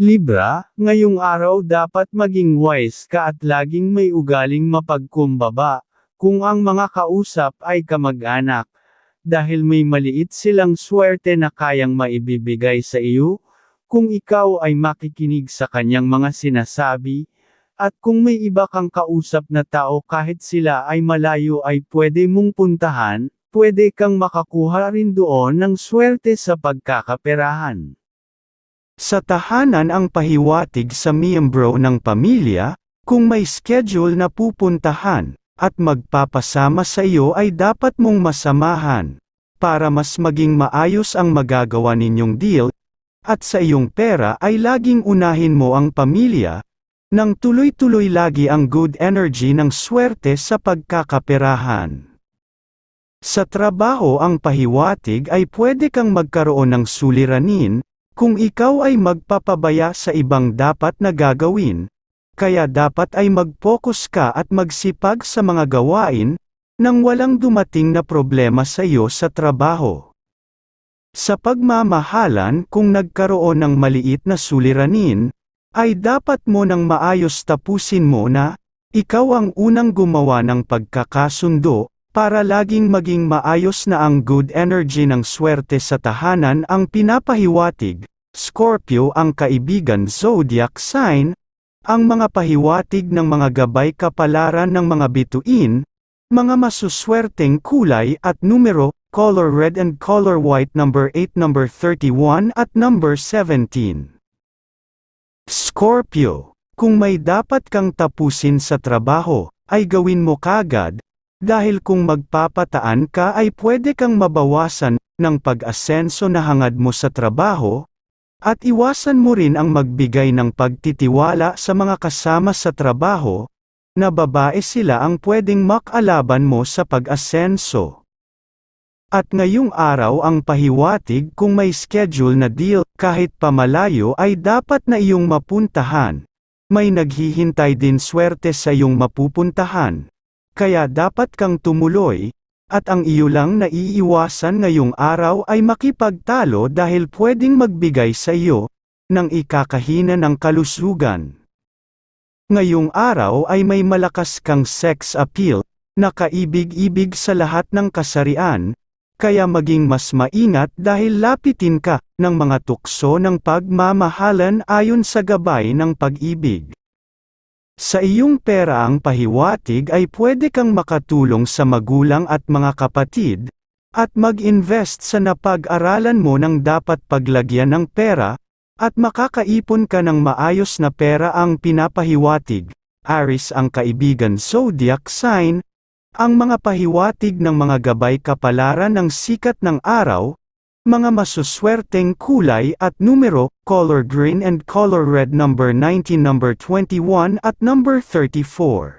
Libra, ngayong araw dapat maging wise ka at laging may ugaling mapagkumbaba, kung ang mga kausap ay kamag-anak. Dahil may maliit silang swerte na kayang maibibigay sa iyo, kung ikaw ay makikinig sa kanyang mga sinasabi, at kung may iba kang kausap na tao kahit sila ay malayo ay pwede mong puntahan, pwede kang makakuha rin doon ng swerte sa pagkakaperahan. Sa tahanan ang pahiwatig sa miyembro ng pamilya, kung may schedule na pupuntahan, at magpapasama sa iyo ay dapat mong masamahan, para mas maging maayos ang magagawa ninyong deal, at sa iyong pera ay laging unahin mo ang pamilya, nang tuloy-tuloy lagi ang good energy ng swerte sa pagkakaperahan. Sa trabaho ang pahiwatig ay pwede kang magkaroon ng suliranin, kung ikaw ay magpapabaya sa ibang dapat na gagawin, kaya dapat ay mag-focus ka at magsipag sa mga gawain, nang walang dumating na problema sa iyo sa trabaho. Sa pagmamahalan kung nagkaroon ng maliit na suliranin, ay dapat mo nang maayos tapusin mo na, ikaw ang unang gumawa ng pagkakasundo, para laging maging maayos na ang good energy ng swerte sa tahanan ang pinapahiwatig, Scorpio ang kaibigan zodiac sign, ang mga pahiwatig ng mga gabay kapalaran ng mga bituin, mga masuswerteng kulay at numero, color red and color white number 8 number 31 at number 17. Scorpio, kung may dapat kang tapusin sa trabaho, ay gawin mo kagad, dahil kung magpapataan ka ay pwede kang mabawasan ng pag-asenso na hangad mo sa trabaho, at iwasan mo rin ang magbigay ng pagtitiwala sa mga kasama sa trabaho, na babae sila ang pwedeng makalaban mo sa pag-asenso. At ngayong araw ang pahiwatig kung may schedule na deal kahit pamalayo ay dapat na iyong mapuntahan. May naghihintay din swerte sa iyong mapupuntahan. Kaya dapat kang tumuloy, at ang iyo lang na iiwasan ngayong araw ay makipagtalo dahil pwedeng magbigay sa iyo, ng ikakahina ng kalusugan. Ngayong araw ay may malakas kang sex appeal, na kaibig-ibig sa lahat ng kasarian, kaya maging mas maingat dahil lapitin ka, ng mga tukso ng pagmamahalan ayon sa gabay ng pag-ibig. Sa iyong pera ang pahiwatig ay pwede kang makatulong sa magulang at mga kapatid, at mag-invest sa napag-aralan mo ng dapat paglagyan ng pera, at makakaipon ka ng maayos na pera ang pinapahiwatig. Aris ang kaibigan zodiac sign, ang mga pahiwatig ng mga gabay kapalaran ng sikat ng araw, mga masuswerteng kulay at numero, color green and color red number 19 number 21 at number 34.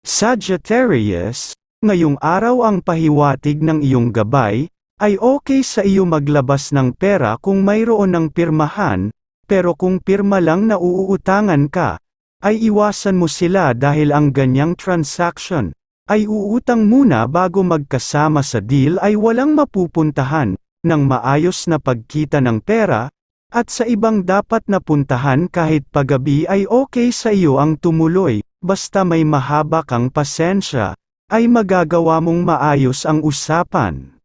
Sagittarius, ngayong araw ang pahiwatig ng iyong gabay, ay okay sa iyo maglabas ng pera kung mayroon ng pirmahan, pero kung pirma lang na uuutangan ka, ay iwasan mo sila dahil ang ganyang transaction, ay uutang muna bago magkasama sa deal ay walang mapupuntahan, ng maayos na pagkita ng pera, at sa ibang dapat na puntahan kahit pagabi ay okay sa iyo ang tumuloy, basta may mahaba kang pasensya, ay magagawa mong maayos ang usapan.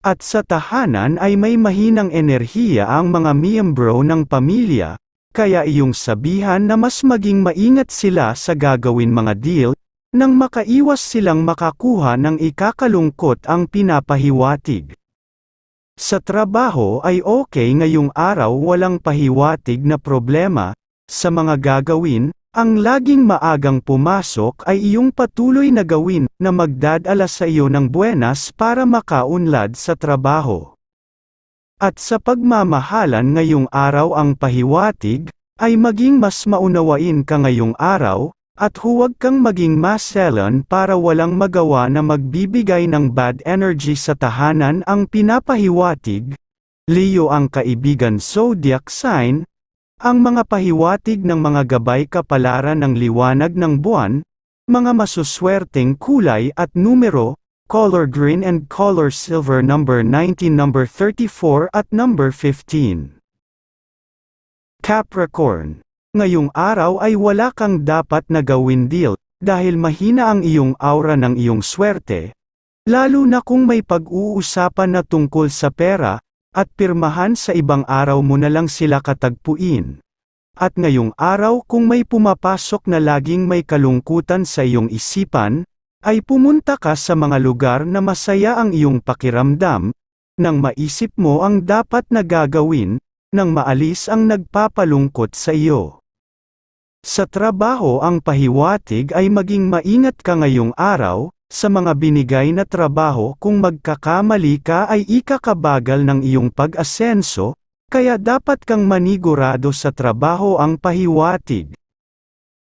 At sa tahanan ay may mahinang enerhiya ang mga miyembro ng pamilya, kaya iyong sabihan na mas maging maingat sila sa gagawin mga deal, nang makaiwas silang makakuha ng ikakalungkot ang pinapahiwatig. Sa trabaho ay okay ngayong araw walang pahiwatig na problema, sa mga gagawin, ang laging maagang pumasok ay iyong patuloy na gawin na magdadala sa iyo ng buenas para makaunlad sa trabaho. At sa pagmamahalan ngayong araw ang pahiwatig, ay maging mas maunawain ka ngayong araw, at huwag kang maging maselan para walang magawa na magbibigay ng bad energy sa tahanan ang pinapahiwatig. Leo ang kaibigan zodiac sign, ang mga pahiwatig ng mga gabay kapalaran ng liwanag ng buwan, mga masuswerteng kulay at numero, color green and color silver number 19 number 34 at number 15. Capricorn. Ngayong araw ay wala kang dapat na gawin deal, dahil mahina ang iyong aura ng iyong swerte. Lalo na kung may pag-uusapan na tungkol sa pera, at pirmahan sa ibang araw mo na lang sila katagpuin. At ngayong araw kung may pumapasok na laging may kalungkutan sa iyong isipan, ay pumunta ka sa mga lugar na masaya ang iyong pakiramdam, nang maisip mo ang dapat na gagawin, nang maalis ang nagpapalungkot sa iyo. Sa trabaho ang pahiwatig ay maging maingat ka ngayong araw, sa mga binigay na trabaho kung magkakamali ka ay ikakabagal ng iyong pag-asenso, kaya dapat kang manigurado sa trabaho ang pahiwatig.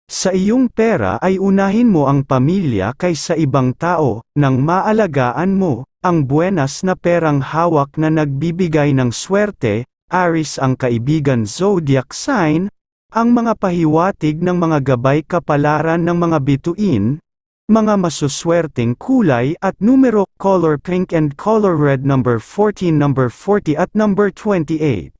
Sa iyong pera ay unahin mo ang pamilya kaysa ibang tao, nang maalagaan mo, ang buenas na perang hawak na nagbibigay ng swerte, Aris ang kaibigan zodiac sign, ang mga pahiwatig ng mga gabay kapalaran ng mga bituin, mga masuswerteng kulay at numero, color pink and color red number 14 number 40 at number 28.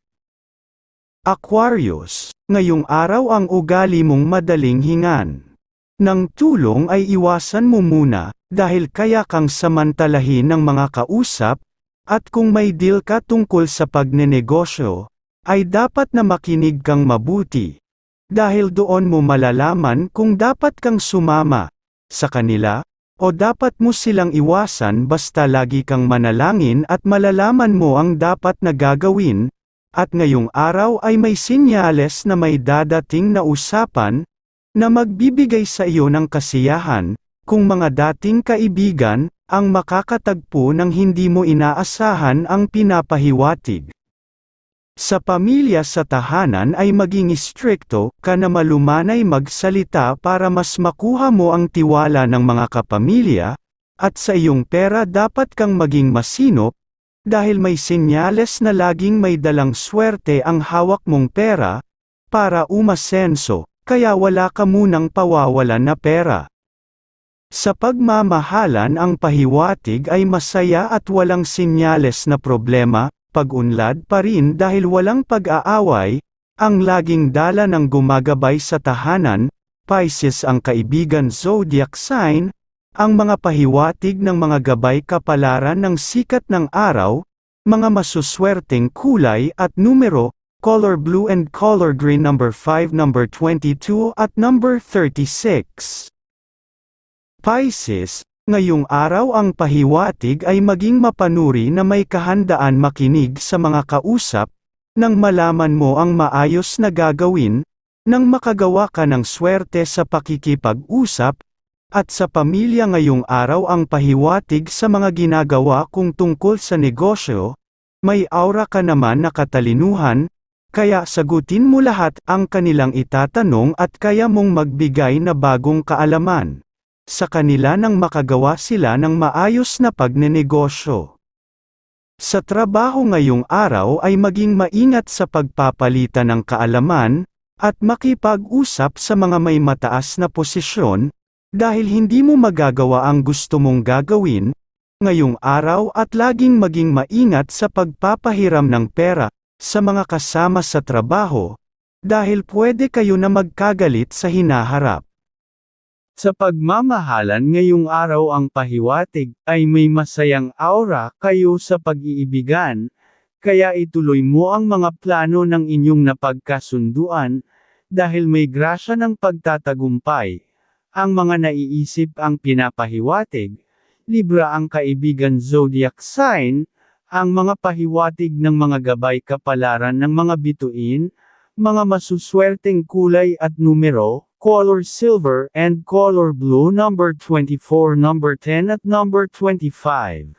Aquarius, ngayong araw ang ugali mong madaling hingan. Nang tulong ay iwasan mo muna, dahil kaya kang samantalahin ng mga kausap, at kung may deal ka tungkol sa pagnenegosyo, ay dapat na makinig kang mabuti. Dahil doon mo malalaman kung dapat kang sumama sa kanila, o dapat mo silang iwasan basta lagi kang manalangin at malalaman mo ang dapat na gagawin, at ngayong araw ay may sinyales na may dadating na usapan, na magbibigay sa iyo ng kasiyahan, kung mga dating kaibigan, ang makakatagpo ng hindi mo inaasahan ang pinapahiwatig. Sa pamilya sa tahanan ay maging istrikto ka na malumanay magsalita para mas makuha mo ang tiwala ng mga kapamilya, at sa iyong pera dapat kang maging masinop, dahil may senyales na laging may dalang swerte ang hawak mong pera, para umasenso, kaya wala ka munang pawawalan na pera. Sa pagmamahalan ang pahiwatig ay masaya at walang senyales na problema, pag-unlad pa rin dahil walang pag-aaway, ang laging dala ng gumagabay sa tahanan, Pisces ang kaibigan zodiac sign, ang mga pahiwatig ng mga gabay kapalaran ng sikat ng araw, mga masuswerteng kulay at numero, color blue and color green number 5 number 22 at number 36. Pisces, ngayong araw ang pahiwatig ay maging mapanuri na may kahandaan makinig sa mga kausap, nang malaman mo ang maayos na gagawin, nang makagawa ka ng swerte sa pakikipag-usap, at sa pamilya ngayong araw ang pahiwatig sa mga ginagawa kung tungkol sa negosyo, may aura ka naman na katalinuhan, kaya sagutin mo lahat ang kanilang itatanong at kaya mong magbigay na bagong kaalaman sa kanila nang makagawa sila ng maayos na pagnenegosyo. Sa trabaho ngayong araw ay maging maingat sa pagpapalitan ng kaalaman, at makipag-usap sa mga may mataas na posisyon, dahil hindi mo magagawa ang gusto mong gagawin, ngayong araw at laging maging maingat sa pagpapahiram ng pera, sa mga kasama sa trabaho, dahil pwede kayo na magkagalit sa hinaharap. Sa pagmamahalan ngayong araw ang pahiwatig ay may masayang aura kayo sa pag-iibigan, kaya ituloy mo ang mga plano ng inyong napagkasunduan, dahil may grasya ng pagtatagumpay. Ang mga naiisip ang pinapahiwatig, Libra ang kaibigan zodiac sign, ang mga pahiwatig ng mga gabay kapalaran ng mga bituin, mga masuswerteng kulay at numero, color silver and color blue number 24 number 10 at number 25.